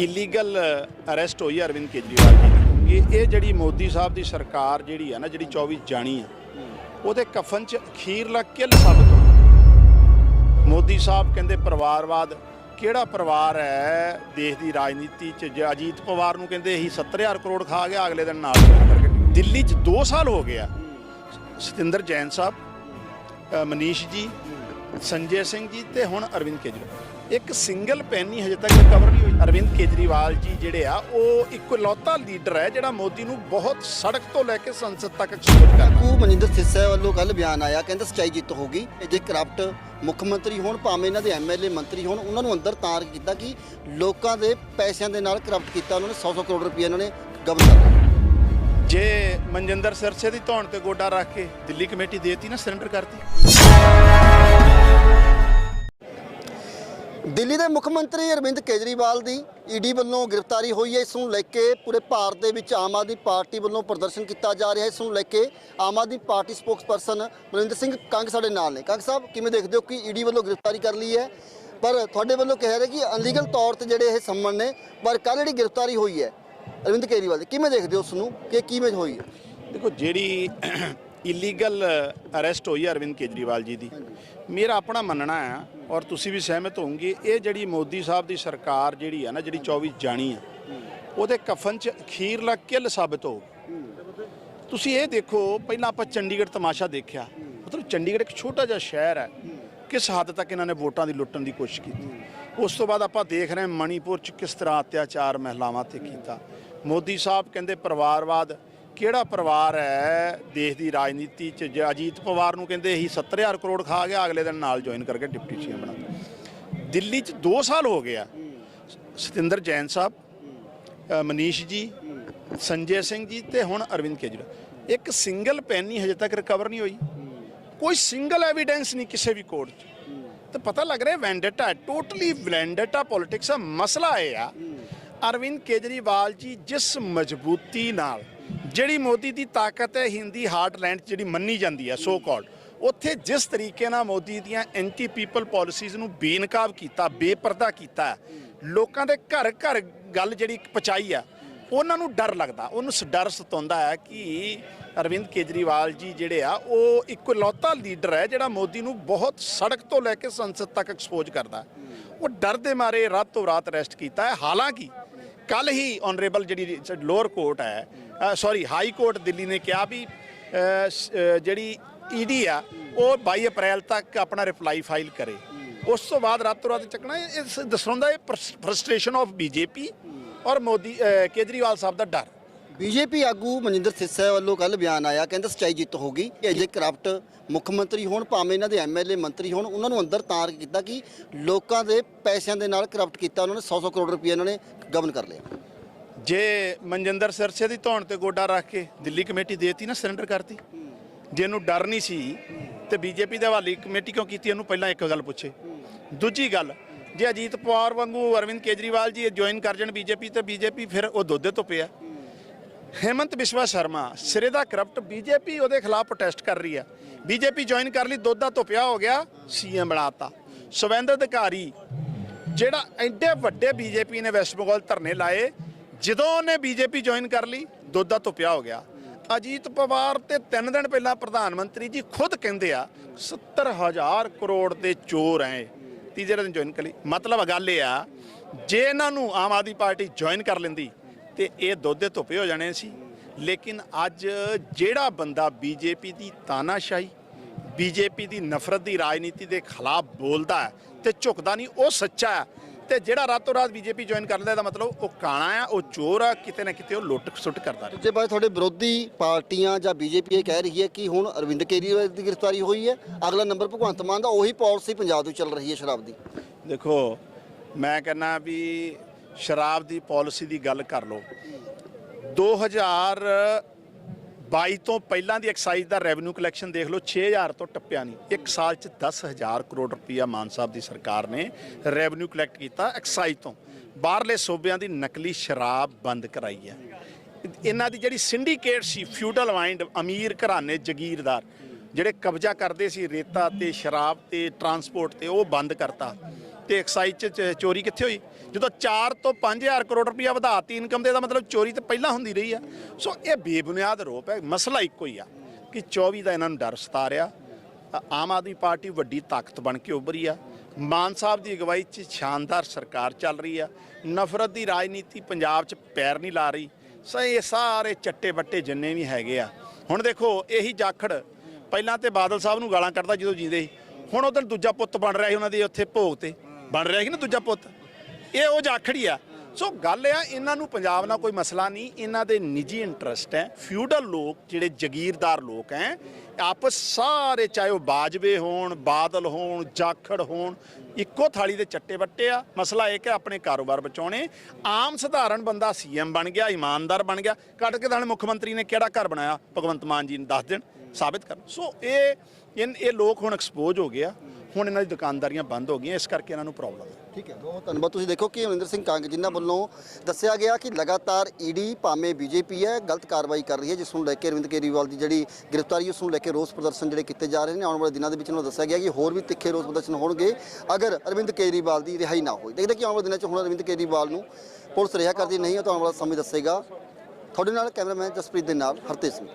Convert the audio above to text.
Illegal arrest uh, ਹੋਈ ਅਰਵਿੰਦ ਕੇਜਰੀਵਾਲ ਜੀ ਦੀ ਇਹ ਇਹ ਜਿਹੜੀ ਮੋਦੀ ਸਾਹਿਬ ਦੀ ਸਰਕਾਰ ਜਿਹੜੀ ਆ ਨਾ, ਜਿਹੜੀ 24 ਜਾਣੀ ਆ, ਉਹਦੇ ਕਫਨ 'ਚ ਅਖੀਰਲਾ ਕਿੱਲ ਸਾਬਤ ਹੋ ਮੋਦੀ ਸਾਹਿਬ ਕਹਿੰਦੇ ਪਰਿਵਾਰਵਾਦ, ਕਿਹੜਾ ਪਰਿਵਾਰ ਹੈ, ਦੇਸ਼ ਦੀ ਰਾਜਨੀਤੀ 'ਚ ਜੇ ਅਜੀਤ ਪਵਾਰ ਨੂੰ ਕਹਿੰਦੇ ਇਹੀ 70000 ਕਰੋੜ ਖਾ ਗਿਆ, ਅਗਲੇ ਦਿਨ ਨਾਲ ਕਰਕੇ। ਦਿੱਲੀ 'ਚ 2 ਸਾਲ ਹੋ ਗਿਆ ਸਤਿੰਦਰ ਜੈਨ ਸਾਹਿਬ ਮਨੀਸ਼ ਜੀ ਸੰਜੇ ਸਿੰਘ ਜੀ ਤੇ ਹੁਣ ਅਰਵਿੰਦ ਕੇਜਰੀਵਾਲ। ਇੱਕ ਸਿੰਗਲ ਪੈਨ ਹੀ ਹਜੇ ਤੱਕ ਰਿਕਵਰ ਨਹੀਂ ਹੋਈ। ਅਰਵਿੰਦ ਕੇਜਰੀਵਾਲ ਜੀ ਜਿਹੜੇ ਆ ਉਹ ਇੱਕ ਇਕਲੌਤਾ ਲੀਡਰ ਹੈ ਜਿਹੜਾ ਮੋਦੀ ਨੂੰ ਬਹੁਤ ਸੜਕ ਤੋਂ ਲੈ ਕੇ ਸੰਸਦ ਤੱਕ ਐਕਸਪੋਰਟ ਕਰਦਾ ਕੂ ਮਨਿੰਦਰ ਸਿੱਸਾ ਵੱਲੋਂ ਕੱਲ ਬਿਆਨ ਆਇਆ ਕਹਿੰਦਾ ਸਚਾਈ ਜਿੱਤ ਹੋਗੀ ਇਹ ਜੇ ਕਰਪਟ ਮੁੱਖ ਮੰਤਰੀ ਹੋਣ ਭਾਵੇਂ ਇਹਨਾਂ ਦੇ ਐਮਐਲਏ ਮੰਤਰੀ ਹੋਣ ਉਹਨਾਂ ਨੂੰ ਅੰਦਰ ਤਾਰ ਕੀਤਾ ਕਿ ਲੋਕਾਂ ਦੇ ਪੈਸਿਆਂ ਦੇ ਨਾਲ ਕਰਪਟ ਕੀਤਾ ਉਹਨਾਂ ਨੇ 100-100 ਕਰੋੜ ਰੁਪਏ ਇਹਨਾਂ ਨੇ ਗਬਨ ਕਰ ਲਿਆ ਜੇ ਮਨਜਿੰਦਰ ਸਿਰਸੇ ਦੀ ਧੌਣ ਤੇ ਗੋਡਾ ਰੱਖ ਕੇ ਦਿੱਲੀ ਕਮੇਟੀ ਦੇਤੀ ਨਾ ਸਰੈਂਡਰ ਕਰਤੀ। ਦਿੱਲੀ ਦੇ ਮੁੱਖ ਮੰਤਰੀ ਅਰਵਿੰਦ ਕੇਜਰੀਵਾਲ ਦੀ ਈਡੀ ਵੱਲੋਂ ਗ੍ਰਿਫਤਾਰੀ ਹੋਈ ਹੈ। ਇਸ ਨੂੰ ਲੈ ਕੇ ਪੂਰੇ ਭਾਰਤ ਦੇ ਵਿੱਚ ਆਮ ਆਦਮੀ ਪਾਰਟੀ ਵੱਲੋਂ ਪ੍ਰਦਰਸ਼ਨ ਕੀਤਾ ਜਾ ਰਿਹਾ ਹੈ। ਇਸ ਨੂੰ ਲੈ ਕੇ ਆਮ ਆਦਮੀ ਪਾਰਟੀ ਸਪੋਕਸਪਰਸਨ ਮਨਿੰਦਰ ਸਿੰਘ ਕੰਗ ਸਾਡੇ ਨਾਲ ਨੇ। ਕੰਗ ਸਾਹਿਬ, ਕਿਵੇਂ ਦੇਖਦੇ ਹੋ ਕਿ ਈਡੀ ਵੱਲੋਂ ਗ੍ਰਿਫਤਾਰੀ ਕਰ ਲਈ ਹੈ? ਪਰ ਤੁਹਾਡੇ ਵੱਲੋਂ ਕਹਿ ਰਿਹਾ ਕਿ ਅਨਲੀਗਲ ਤੌਰ ਤੇ ਜਿਹੜੇ ਇਹ ਸੰਮਣ ਨੇ, ਪਰ ਕੱਲ੍ਹ ਜਿਹੜੀ ਗ੍ਰਿਫਤਾਰੀ ਹੋਈ ਹੈ ਅਰਵਿੰਦ ਕੇਜਰੀਵਾਲ ਦੀ, ਕਿਵੇਂ ਦੇਖਦੇ ਹੋ ਉਸ ਨੂੰ? ਕਿ ਕਿਵੇਂ ਹੋਈ ਹੈ? ਦੇਖੋ, ਜਿਹੜੀ ਇਲੀਗਲ ਅਰੈਸਟ uh, ਹੋਈ ਅਰਵਿੰਦ ਕੇਜਰੀਵਾਲ ਜੀ ਦੀ। ਮੇਰਾ ਆਪਣਾ ਮੰਨਣਾ ਹੈ ਔਰ ਤੁਸੀਂ ਵੀ ਸਹਿਮਤ ਹੋਵੋਗੇ, ਇਹ ਜਿਹੜੀ ਮੋਦੀ ਸਾਹਿਬ ਦੀ ਸਰਕਾਰ ਜਿਹੜੀ ਆ ਨਾ, ਜਿਹੜੀ 24 ਜਾਣੀ ਹੈ ਉਹਦੇ ਕਫਨ 'ਚ ਅਖੀਰਲਾ ਕਿੱਲ ਸਾਬਤ ਹੋ ਤੁਸੀਂ ਇਹ ਦੇਖੋ, ਪਹਿਲਾਂ ਆਪਾਂ ਚੰਡੀਗੜ੍ਹ ਤਮਾਸ਼ਾ ਦੇਖਿਆ। ਮਤਲਬ ਚੰਡੀਗੜ੍ਹ ਇੱਕ ਛੋਟਾ ਜਿਹਾ ਸ਼ਹਿਰ ਹੈ ਕਿਸ ਹੱਦ ਤੱਕ ਇਹਨਾਂ ਨੇ ਵੋਟਾਂ ਦੀ ਲੁੱਟਣ ਦੀ ਕੋਸ਼ਿਸ਼ ਕੀਤੀ? ਉਸ ਤੋਂ ਬਾਅਦ ਆਪਾਂ ਦੇਖ ਰਹੇ ਹਾਂ ਮਣੀਪੁਰ 'ਚ ਕਿਸ ਤਰ੍ਹਾਂ ਅਤਿਆਚਾਰ ਮਹਿਲਾਵਾਂ ਤੇ ਕੀਤਾ। ਮੋਦੀ ਸਾਹਿਬ ਕਹਿੰਦੇ ਪਰਿਵਾਰਵਾਦ ਕਿਹੜਾ ਪਰਿਵਾਰ ਹੈ ਦੇਸ਼ ਦੀ ਰਾਜਨੀਤੀ 'ਚ? ਜੇ ਅਜੀਤ ਪਵਾਰ ਨੂੰ ਕਹਿੰਦੇ ਇਹੀ 70000 ਕਰੋੜ ਖਾ ਗਿਆ, ਅਗਲੇ ਦਿਨ ਨਾਲ ਜੁਆਇਨ ਕਰਕੇ ਡਿਪਟੀ ਸੀਐਮ ਬਣਾ ਦਿੱਲੀ 'ਚ 2 ਸਾਲ ਹੋ ਗਿਆ। ਸਤਿੰਦਰ ਜੈਨ ਸਾਹਿਬ ਮਨੀਸ਼ ਜੀ, ਸੰਜੇ ਸਿੰਘ ਜੀ ਤੇ ਹੁਣ ਅਰਵਿੰਦ ਕੇਜਰੀਵਾਲ। ਇੱਕ ਸਿੰਗਲ ਪੈਨ ਹੀ ਹਜੇ ਤੱਕ ਰਿਕਵਰ ਨਹੀਂ ਹੋਈ। ਕੋਈ ਸਿੰਗਲ ਐਵੀਡੈਂਸ ਨਹੀਂ ਕਿਸੇ ਵੀ ਕੋਰਟ 'ਚ। ਤਾਂ ਪਤਾ ਲੱਗ ਰਿਹਾ ਵੈਂਡੇਟਾ ਟੋਟਲੀ ਵੈਂਡੇਟਾ ਪੋਲਿਟਿਕਸ ਆ ਮਸਲਾ ਇਹ ਆ। ਅਰਵਿੰਦ ਕੇਜਰੀਵਾਲ ਜੀ ਜਿਸ ਮਜ਼ਬੂਤੀ ਨਾਲ ਜਿਹੜੀ ਮੋਦੀ ਦੀ ਤਾਕਤ ਹੈ, ਹਿੰਦੀ ਹਾਰਟਲੈਂਡ 'ਚ ਜਿਹੜੀ ਮੰਨੀ ਜਾਂਦੀ ਹੈ ਸੋ ਕਾਲਡ ਉੱਥੇ ਜਿਸ ਤਰੀਕੇ ਨਾਲ ਮੋਦੀ ਦੀਆਂ ਐਂਟੀ ਪੀਪਲ ਪਾਲਿਸੀਜ਼ ਨੂੰ ਬੇਨਕਾਬ ਕੀਤਾ, ਬੇਪਰਦਾ ਕੀਤਾ, ਲੋਕਾਂ ਦੇ ਘਰ ਘਰ ਗੱਲ ਜਿਹੜੀ ਪਚਾਈ ਆ ਉਹਨਾਂ ਨੂੰ ਡਰ ਲੱਗਦਾ, ਉਹਨੂੰ ਸ- ਡਰ ਸਤਾਉਂਦਾ ਹੈ ਕਿ ਅਰਵਿੰਦ ਕੇਜਰੀਵਾਲ ਜੀ ਜਿਹੜੇ ਆ, ਉਹ ਇੱਕ ਇਕਲੌਤਾ ਲੀਡਰ ਹੈ, ਜਿਹੜਾ ਮੋਦੀ ਨੂੰ ਬਹੁਤ ਸੜਕ ਤੋਂ ਲੈ ਕੇ ਸੰਸਦ ਤੱਕ ਐਕਸਪੋਜ਼ ਕਰਦਾ। ਉਹ ਡਰ ਦੇ ਮਾਰੇ ਰਾਤੋਂ ਰਾਤ ਅਰੈਸਟ ਕੀਤਾ ਹੈ, ਹਾਲਾਂਕਿ ਕੱਲ ਹੀ ਆਨਰੇਬਲ ਜਿਹੜੀ ਲੋਅਰ ਕੋਰਟ ਹੈ ਸੌਰੀ ਹਾਈ ਕੋਰਟ ਦਿੱਲੀ ਨੇ ਕਿਹਾ ਵੀ ਅ, ਸ- ਅ, ਜਿਹੜੀ ਈਡੀ ਆ ਉਹ 22 ਅਪ੍ਰੈਲ ਤੱਕ ਆਪਣਾ ਰਿਪਲਾਈ ਫਾਈਲ ਕਰੇ। ਉਸ ਤੋਂ ਬਾਅਦ ਰਾਤੋਂ ਰਾਤ ਚੱਕਣਾ ਇਹ ਇਸ ਦਰਸਾਉਂਦਾ ਇਹ ਫਰਸਟ੍ਰੇਸ਼ਨ ਆਫ ਬੀਜੇਪੀ ਔਰ ਮੋਦੀ ਕੇਜਰੀਵਾਲ ਸਾਹਿਬ ਦਾ ਡਰ। ਬੀਜੇਪੀ ਆਗੂ ਮਨਿੰਦਰ ਸਿੱਸਾ ਵੱਲੋਂ ਕੱਲ ਬਿਆਨ ਆਇਆ ਕਹਿੰਦਾ ਸਚਾਈ ਜਿੱਤ ਹੋਗੀ ਇਹ ਜੇ ਕਰਪਟ ਮੁੱਖ ਮੰਤਰੀ ਹੋਣ ਭਾਵੇਂ ਇਹਨਾਂ ਦੇ ਐਮਐਲਏ ਮੰਤਰੀ ਹੋਣ ਉਹਨਾਂ ਨੂੰ ਅੰਦਰ ਤਾਰ ਕੀਤਾ ਕਿ ਲੋਕਾਂ ਦੇ ਪੈਸਿਆਂ ਦੇ ਨਾਲ ਕਰਪਟ ਕੀਤਾ ਉਹਨਾਂ ਨੇ 100-100 ਕਰੋੜ ਰੁਪਏ ਇਹਨਾਂ ਨੇ ਗਬਨ ਕਰ ਲਿਆ। ਜੇ ਮਨਜਿੰਦਰ ਸਿਰਸੇ ਦੀ ਧੌਣ ਤੇ ਗੋਡਾ ਰੱਖ ਕੇ ਦਿੱਲੀ ਕਮੇਟੀ ਦੇਤੀ ਨਾ ਸਰੈਂਡਰ ਕਰਤੀ। ਜੇ ਇਹਨੂੰ ਡਰ ਨਹੀਂ ਸੀ ਤੇ ਬੀਜੇਪੀ ਦੇ ਹਵਾਲੀ ਕਮੇਟੀ ਕਿਉਂ ਕੀਤੀ, ਇਹਨੂੰ ਪਹਿਲਾਂ ਇੱਕ ਗੱਲ ਪੁੱਛੇ। ਦੂਜੀ ਗੱਲ, ਜੇ ਅਜੀਤ ਪਵਾਰ ਵਾਂਗੂ ਅਰਵਿੰਦ ਕੇਜਰੀਵਾਲ ਜੀ ਜੁਆਇਨ ਕਰ ਜਾਣ ਬੀਜੇਪੀ ਤੇ ਬੀਜੇਪੀ ਫਿਰ ਉਹ ਦੋਦੇ ਤੋਂ ਪਿਆ। ਹੇਮੰਤ ਬਿਸ਼ਵਾ ਸ਼ਰਮਾ, ਸਿਰੇ ਦਾ ਕਰਪਟ ਬੀਜੇਪੀ ਉਹਦੇ ਖਿਲਾਫ ਪ੍ਰੋਟੈਸਟ ਕਰ ਰਹੀ ਹੈ। ਬੀਜੇਪੀ ਜੁਆਇਨ ਕਰ ਲਈ, ਦੁੱਧ ਦਾ ਧੁੱਪਿਆ ਹੋ ਗਿਆ ਸੀਐਮ ਬਣਾਤਾ ਸੁਵਿੰਦਰ ਅਧਿਕਾਰੀ ਜਿਹੜਾ ਐਡੇ ਵੱਡੇ ਬੀਜੇਪੀ ਨੇ ਵੈਸਟ ਬੰਗਾਲ ਧਰਨੇ ਲਾਏ, ਜਦੋਂ ਉਹਨੇ ਬੀਜੇਪੀ ਜੁਆਇਨ ਕਰ ਲਈ, ਦੁੱਧ ਦਾ ਧੁੱਪਿਆ ਹੋ ਗਿਆ। ਅਜੀਤ ਪਵਾਰ ਤੇ 3 ਦਿਨ ਪਹਿਲਾਂ ਪ੍ਰਧਾਨ ਮੰਤਰੀ ਜੀ ਖੁਦ ਕਹਿੰਦੇ ਆ 70000 ਕਰੋੜ ਦੇ ਚੋਰ ਐ, ਤੀਜੇ ਦਿਨ ਜੁਆਇਨ ਕਰ ਲਈ ਮਤਲਬ ਗੱਲ ਇਹ ਆ, ਜੇ ਇਹਨਾਂ ਨੂੰ ਆਮ ਆਦਮੀ ਪਾਰਟੀ ਜੁਆਇਨ ਕਰ ਲੈਂਦੀ, ਤੇ ਇਹ ਦੋਦੇ ਧੁੱਪੇ ਹੋ ਜਾਣੇ ਸੀ। ਲੇਕਿਨ ਅੱਜ ਜਿਹੜਾ ਬੰਦਾ ਬੀਜੇਪੀ ਦੀ ਤਾਨਾਸ਼ਾਹੀ ਬੀਜੇਪੀ ਦੀ ਨਫ਼ਰਤ ਦੀ ਰਾਜਨੀਤੀ ਦੇ ਖਿਲਾਫ ਬੋਲਦਾ ਹੈ ਤੇ ਝੁਕਦਾ ਨਹੀਂ ਉਹ ਸੱਚਾ ਹੈ। ਤੇ ਜਿਹੜਾ ਰਾਤੋਂ ਰਾਤ ਬੀਜੇਪੀ ਜੁਆਇਨ ਕਰ ਲੈਂਦਾ ਇਹਦਾ ਮਤਲਬ ਉਹ ਕਾਣਾ ਆ ਉਹ ਚੋਰ ਆ ਕਿਤੇ ਨਾ ਕਿਤੇ ਉਹ ਲੁੱਟ ਸੁੱਟ ਕਰਦਾ ਰਿਹਾ। ਦੂਜੇ ਪਾਸੇ ਤੁਹਾਡੇ ਵਿਰੋਧੀ ਪਾਰਟੀਆਂ ਜਾਂ ਬੀਜੇਪੀ ਇਹ ਕਹਿ ਰਹੀ ਹੈ ਕਿ ਹੁਣ ਅਰਵਿੰਦ ਕੇਜਰੀਵਾਲ ਦੀ ਗ੍ਰਿਫਤਾਰੀ ਹੋਈ ਹੈ ਅਗਲਾ ਨੰਬਰ ਭਗਵੰਤ ਮਾਨ ਦਾ ਉਹੀ ਪਾਲਿਸੀ ਪੰਜਾਬ ਤੋਂ ਚੱਲ ਰਹੀ ਹੈ ਸ਼ਰਾਬ ਦੀ। ਦੇਖੋ ਮੈਂ ਕਹਿੰਦਾ ਵੀ ਸ਼ਰਾਬ ਦੀ ਪਾਲਿਸੀ ਦੀ ਗੱਲ ਕਰ ਲਓ। 2022 ਤੋਂ ਪਹਿਲਾਂ ਦੀ ਐਕਸਾਈਜ਼ ਦਾ ਰੈਵਨਿਊ ਕਲੈਕਸ਼ਨ ਦੇਖ ਲਓ 6000 ਤੋਂ ਟੱਪਿਆ ਨਹੀਂ। ਇੱਕ ਸਾਲ 'ਚ 10000 ਕਰੋੜ ਰੁਪਈਆ ਮਾਨ ਸਾਹਿਬ ਦੀ ਸਰਕਾਰ ਨੇ ਰੈਵਨਿਊ ਕਲੈਕਟ ਕੀਤਾ ਐਕਸਾਈਜ਼ ਤੋਂ। ਬਾਹਰਲੇ ਸੂਬਿਆਂ ਦੀ ਨਕਲੀ ਸ਼ਰਾਬ ਬੰਦ ਕਰਾਈ ਹੈ। ਇਹਨਾਂ ਦੀ ਜਿਹੜੀ ਸਿੰਡੀਕੇਟ ਸੀ, ਫਿਊਡਲ ਮਾਈਂਡ ਅਮੀਰ ਘਰਾਣੇ ਜ਼ਗੀਰਦਾਰ, ਜਿਹੜੇ ਕਬਜ਼ਾ ਕਰਦੇ ਸੀ ਰੇਤਾ ਤੇ ਸ਼ਰਾਬ ਤੇ ਟਰਾਂਸਪੋਰਟ ਤੇ, ਉਹ ਬੰਦ ਕਰਤਾ। ਤੇ ਐਕਸਾਈਜ਼ 'ਚ, ਚ- ਚੋਰੀ ਕਿੱਥੇ ਹੋਈ? ਜਦੋਂ 4 ਤੋਂ 5000 ਕਰੋੜ ਰੁਪਇਆ ਵਧਾਤੀ ਇਨਕਮ ਦੇ ਦਾ ਮਤਲਬ ਚੋਰੀ ਤਾਂ ਪਹਿਲਾਂ ਹੁੰਦੀ ਰਹੀ ਆ। ਸੋ ਇਹ ਬੇਬੁਨਿਆਦ ਆਰੋਪ ਹੈ, ਮਸਲਾ ਇੱਕੋ ਹੀ ਆ ਕਿ 24 ਦਾ ਇਹਨਾਂ ਨੂੰ ਡਰ ਸਤਾ ਰਿਹਾ ਆਮ ਆਦਮੀ ਪਾਰਟੀ ਵੱਡੀ ਤਾਕਤ ਬਣ ਕੇ ਉੱਭਰੀ ਆ। ਮਾਨ ਸਾਹਿਬ ਦੀ ਅਗਵਾਈ 'ਚ ਸ਼ਾਨਦਾਰ ਸਰਕਾਰ ਚੱਲ ਰਹੀ ਆ। ਨਫ਼ਰਤ ਦੀ ਰਾਜਨੀਤੀ ਪੰਜਾਬ 'ਚ ਪੈਰ ਨਹੀਂ ਲਾ ਰਹੀ। ਸੋ ਇਹ ਸਾਰੇ ਚੱਟੇ ਬੱਟੇ ਜਿੰਨੇ ਵੀ ਹੈਗੇ ਆ। ਹੁਣ ਦੇਖੋ, ਇਹੀ ਜਾਖੜ ਪਹਿਲਾਂ ਤੇ ਬਾਦਲ ਸਾਹਿਬ ਨੂੰ ਗਾਲਾਂ ਕੱਢਦਾ ਜਦੋਂ ਜੀਂਦੇ ਸੀ। ਹੁਣ ਉਧਰ ਦੂਜਾ ਪੁੱਤ ਬਣ ਰਿਹਾ ਸੀ ਉਹਨਾਂ ਦੇ ਉੱਥੇ ਭੋਗ ਤੇ। ਬਣ ਰਿਹਾ ਸੀ ਨਾ ਦੂਜਾ ਪੁੱਤ। ਇਹ ਉਹ ਜਾਖੜੀ ਆ। ਸੋ ਗੱਲ ਆ, ਇਹਨਾਂ ਨੂੰ ਪੰਜਾਬ ਨਾਲ ਕੋਈ ਮਸਲਾ ਨਹੀਂ, ਇਹਨਾਂ ਦੇ ਨਿੱਜੀ ਇੰਟਰਸਟ ਹੈ। ਫਿਊਡਲ ਲੋਕ, ਜਿਹੜੇ ਜ਼ਗੀਰਦਾਰ ਲੋਕ ਹੈ ਆਪਸ ਸਾਰੇ ਚਾਹੇ ਉਹ ਬਾਜਵੇ ਹੋਣ, ਬਾਦਲ ਹੋਣ, ਜਾਖੜ ਹੋਣ, ਇੱਕੋ ਥਾਲੀ ਦੇ ਚੱਟੇ ਵੱਟੇ ਆ। ਮਸਲਾ ਇਹ ਕਿ ਆਪਣੇ ਕਾਰੋਬਾਰ ਬਚਾਉਣੇ। ਆਮ ਸਧਾਰਨ ਬੰਦਾ ਸੀਐਮ ਬਣ ਗਿਆ, ਇਮਾਨਦਾਰ ਬਣ ਗਿਆ। ਕੱਟ ਕੇ ਦਾਣੇ ਮੁੱਖ ਮੰਤਰੀ ਨੇ ਕਿਹੜਾ ਘਰ ਬਣਾਇਆ? ਭਗਵੰਤ ਮਾਨ ਜੀ ਨੇ ਦੱਸ ਦੇਣ, ਸਾਬਿਤ ਕਰਨ। ਸੋ ਇਹ ਇਹ ਲੋਕ ਹੁਣ ਐਕਸਪੋਜ਼ ਹੋ ਗਿਆ ਹੁਣ ਇਹਨਾਂ ਦੀ ਦੁਕਾਨਦਾਰੀਆਂ ਬੰਦ ਹੋ ਗਈਆਂ, ਇਸ ਕਰਕੇ ਇਹਨਾਂ ਨੂੰ ਪ੍ਰੋਬਲਮ ਹੈ। ਠੀਕ ਹੈ, ਬਹੁਤ ਧੰਨਵਾਦ। ਤੁਸੀਂ ਦੇਖੋ ਕਿ ਅਮਰਿੰਦਰ ਸਿੰਘ ਕੰਗ ਜਿਨ੍ਹਾਂ ਵੱਲੋਂ ਦੱਸਿਆ ਗਿਆ ਕਿ ਲਗਾਤਾਰ ਈਡੀ ਭਾਵੇਂ ਬੀਜੇਪੀ ਹੈ, ਗਲਤ ਕਾਰਵਾਈ ਕਰ ਰਹੀ ਹੈ, ਜਿਸ ਨੂੰ ਲੈ ਕੇ ਅਰਵਿੰਦ ਕੇਜਰੀਵਾਲ ਦੀ ਜਿਹੜੀ ਗ੍ਰਿਫਤਾਰੀ ਉਸ ਨੂੰ ਲੈ ਕੇ ਰੋਸ ਪ੍ਰਦਰਸ਼ਨ ਜਿਹੜੇ ਕੀਤੇ ਜਾ ਰਹੇ ਨੇ, ਆਉਣ ਵਾਲੇ ਦਿਨਾਂ ਦੇ ਵਿੱਚ ਉਹਨਾਂ ਦੱਸਿਆ ਗਿਆ ਕਿ ਹੋਰ ਵੀ ਤਿੱਖੇ ਰੋਸ ਪ੍ਰਦਰਸ਼ਨ ਹੋਣਗੇ, ਅਗਰ ਅਰਵਿੰਦ ਕੇਜਰੀਵਾਲ ਦੀ ਰਿਹਾਈ ਨਾ ਹੋਈ। ਦੇਖਦੇ ਕਿ ਆਉਣ ਵਾਲੇ ਦਿਨਾਂ 'ਚ ਹੁਣ ਅਰਵਿੰਦ ਕੇਜਰੀਵਾਲ ਨੂੰ ਪੁਲਿਸ ਰਿਹਾ ਕਰਦੀ ਨਹੀਂ ਹੈ ਤਾਂ ਆਉਣ ਵਾਲਾ ਸਮੇਂ ਦੱਸੇਗਾ। ਤੁਹਾਡੇ ਨਾਲ ਕੈਮਰਾਮੈਨ ਜਸਪ੍ਰੀਤ ਦੇ ਨਾਲ ਹਰਤੇਜ ਸਿੰਘ।